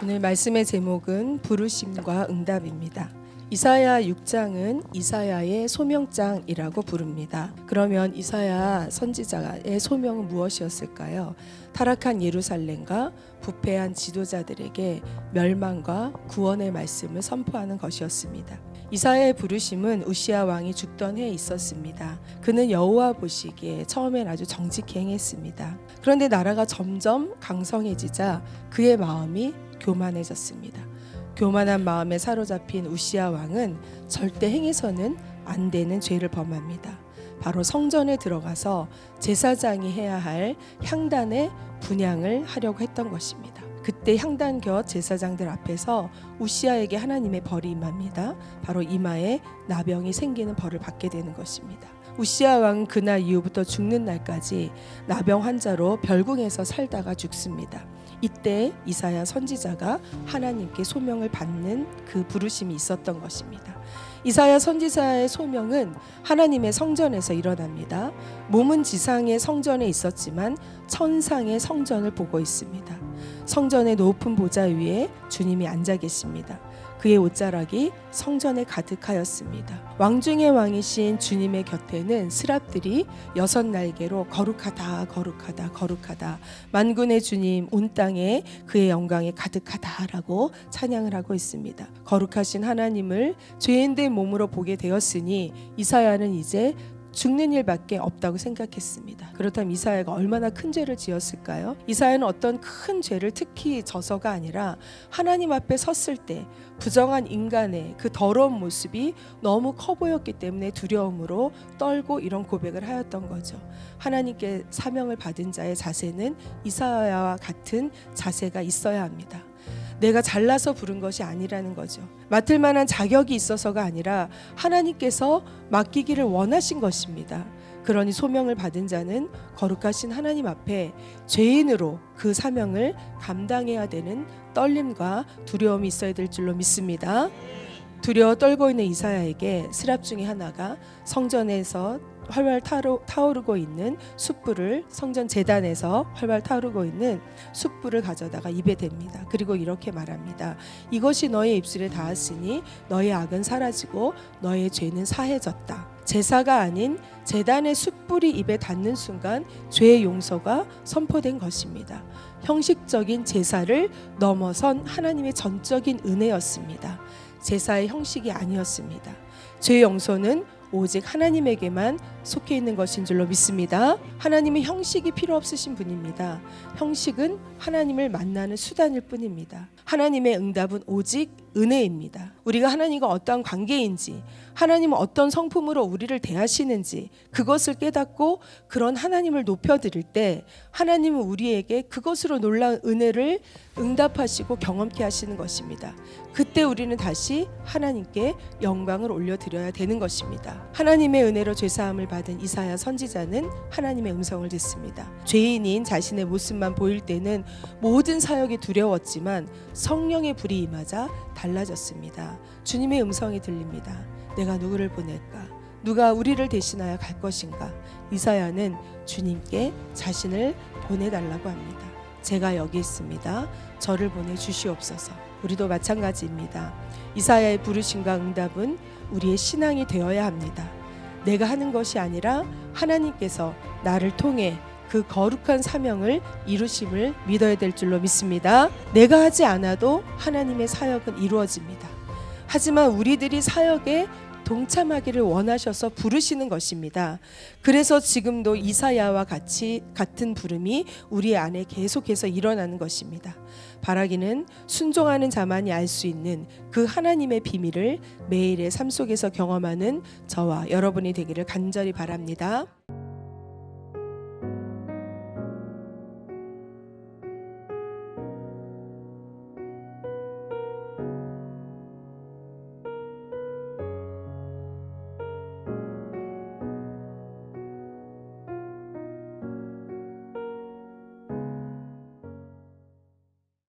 오늘 말씀의 제목은 부르심과 응답입니다. 이사야 6장은 이사야의 소명장이라고 부릅니다. 그러면 이사야 선지자의 소명은 무엇이었을까요? 타락한 예루살렘과 부패한 지도자들에게 멸망과 구원의 말씀을 선포하는 것이었습니다. 이사야의 부르심은 우시아 왕이 죽던 해에 있었습니다. 그는 여호와 보시기에 처음엔 아주 정직히 행했습니다. 그런데 나라가 점점 강성해지자 그의 마음이 교만해졌습니다. 교만한 마음에 사로잡힌 우시아 왕은 절대 행해서는 안 되는 죄를 범합니다. 바로 성전에 들어가서 제사장이 해야 할 향단의 분양을 하려고 했던 것입니다. 그때 향단 곁 제사장들 앞에서 우시아에게 하나님의 벌이 임합니다. 바로 이마에 나병이 생기는 벌을 받게 되는 것입니다. 우시아 왕은 그날 이후부터 죽는 날까지 나병 환자로 별궁에서 살다가 죽습니다. 이때 이사야 선지자가 하나님께 소명을 받는 그 부르심이 있었던 것입니다. 이사야 선지자의 소명은 하나님의 성전에서 일어납니다. 몸은 지상의 성전에 있었지만 천상의 성전을 보고 있습니다. 성전의 높은 보좌 위에 주님이 앉아 계십니다. 그의 옷자락이 성전에 가득하였습니다. 왕중의 왕이신 주님의 곁에는 스랍들이 여섯 날개로 거룩하다 거룩하다 거룩하다 만군의 주님 온 땅에 그의 영광이 가득하다라고 찬양을 하고 있습니다. 거룩하신 하나님을 죄인된 몸으로 보게 되었으니 이사야는 이제 죽는 일밖에 없다고 생각했습니다. 그렇다면 이사야가 얼마나 큰 죄를 지었을까요? 이사야는 어떤 큰 죄를 특히 져서가 아니라 하나님 앞에 섰을 때 부정한 인간의 그 더러운 모습이 너무 커 보였기 때문에 두려움으로 떨고 이런 고백을 하였던 거죠. 하나님께 사명을 받은 자의 자세는 이사야와 같은 자세가 있어야 합니다. 내가 잘나서 부른 것이 아니라는 거죠. 맡을 만한 자격이 있어서가 아니라 하나님께서 맡기기를 원하신 것입니다. 그러니 소명을 받은 자는 거룩하신 하나님 앞에 죄인으로 그 사명을 감당해야 되는 떨림과 두려움이 있어야 될 줄로 믿습니다. 두려워 떨고 있는 이사야에게 스랍 중에 하나가 성전에서 활활 타오, 타오르고 있는 숯불을 성전 재단에서 활활 타오르고 있는 숯불을 가져다가 입에 댑니다. 그리고 이렇게 말합니다. 이것이 너의 입술에 닿았으니 너의 악은 사라지고 너의 죄는 사해졌다. 제사가 아닌 재단의 숯불이 입에 닿는 순간 죄의 용서가 선포된 것입니다. 형식적인 제사를 넘어선 하나님의 전적인 은혜였습니다. 제사의 형식이 아니었습니다. 죄 용서는 오직 하나님에게만 속해 있는 것인 줄로 믿습니다. 하나님의 형식이 필요 없으신 분입니다. 형식은 하나님을 만나는 수단일 뿐입니다. 하나님의 응답은 오직 은혜입니다. 우리가 하나님과 어떠한 관계인지, 하나님은 어떤 성품으로 우리를 대하시는지 그것을 깨닫고 그런 하나님을 높여드릴 때 하나님은 우리에게 그것으로 놀라운 은혜를 응답하시고 경험케 하시는 것입니다. 그때 우리는 다시 하나님께 영광을 올려드려야 되는 것입니다. 하나님의 은혜로 죄사함을 받은 이사야 선지자는 하나님의 음성을 듣습니다. 죄인인 자신의 모습만 보일 때는 모든 사역이 두려웠지만 성령의 불이 임하자 달라졌습니다. 주님의 음성이 들립니다. 내가 누구를 보낼까? 누가 우리를 대신하여 갈 것인가? 이사야는 주님께 자신을 보내달라고 합니다. 제가 여기 있습니다. 저를 보내 주시옵소서. 우리도 마찬가지입니다. 이사야의 부르심과 응답은 우리의 신앙이 되어야 합니다. 내가 하는 것이 아니라 하나님께서 나를 통해 그 거룩한 사명을 이루심을 믿어야 될 줄로 믿습니다. 내가 하지 않아도 하나님의 사역은 이루어집니다. 하지만 우리들이 사역에 동참하기를 원하셔서 부르시는 것입니다. 그래서 지금도 이사야와 같이 같은 부름이 우리 안에 계속해서 일어나는 것입니다. 바라기는 순종하는 자만이 알 수 있는 그 하나님의 비밀을 매일의 삶 속에서 경험하는 저와 여러분이 되기를 간절히 바랍니다.